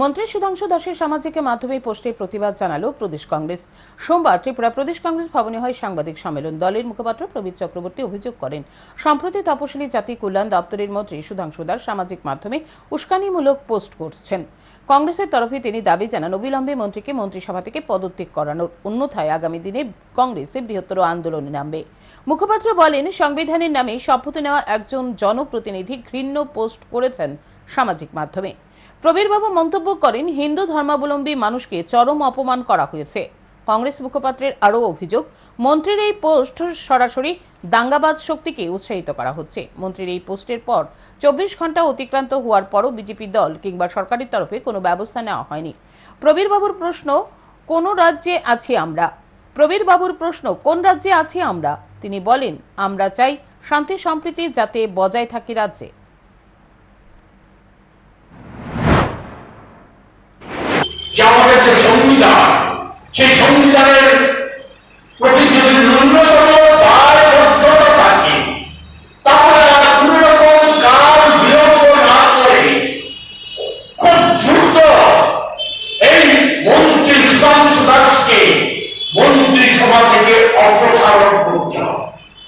মন্ত্রী সুধাংশু দাসের সামাজিক মাধ্যমে পোস্টের প্রতিবাদ জানালো প্রদেশ কংগ্রেস। সোমবার ত্রিপুরা প্রদেশ কংগ্রেস ভবনে হয় সাংবাদিক সম্মেলন। দলের মুখপাত্র প্রবীর চক্রবর্তী অভিযোগ করেন, সম্প্রতি তপশিলি জাতি কল্যাণ দপ্তরের মন্ত্রী সুধাংশু দাস সামাজিক মাধ্যমে উস্কানিমূলক পোস্ট করছেন। কংগ্রেসের তরফে তিনি দাবি জানান, অবিলম্বে মন্ত্রীকে মন্ত্রিসভা থেকে পদত্যাগ করানোর অন্যথায় আগামী দিনে কংগ্রেসে বৃহত্তর আন্দোলনে নামবে। মুখপাত্র বলেন, সংবিধানের নামে শপথ নেওয়া একজন জনপ্রতিনিধি ঘৃণ্য পোস্ট করেছেন সামাজিক মাধ্যমে। প্রবীরবাবু মন্তব্য করেন, হিন্দু ধর্মাবলম্বী মানুষকে চরম অপমান করা হয়েছে। কংগ্রেস মুখপাত্রের আরও অভিযোগ, মন্ত্রীর এই পোস্ট সরাসরি দাঙ্গাবাজ শক্তিকে উৎসাহিত করা হচ্ছে। মন্ত্রীর এই পোস্টের পর চব্বিশ ঘণ্টা অতিক্রান্ত হওয়ার পরও বিজেপি দল কিংবা সরকারের তরফে কোনো ব্যবস্থা নেওয়া হয়নি। প্রবীরবাবুর প্রশ্ন, কোন রাজ্যে আছি আমরা? প্রবীরবাবুর প্রশ্ন, কোন রাজ্যে আছি আমরা? তিনি বলেন, আমরা চাই শান্তি সম্প্রীতি যাতে বজায় থাকে রাজ্যে। যে আমাদের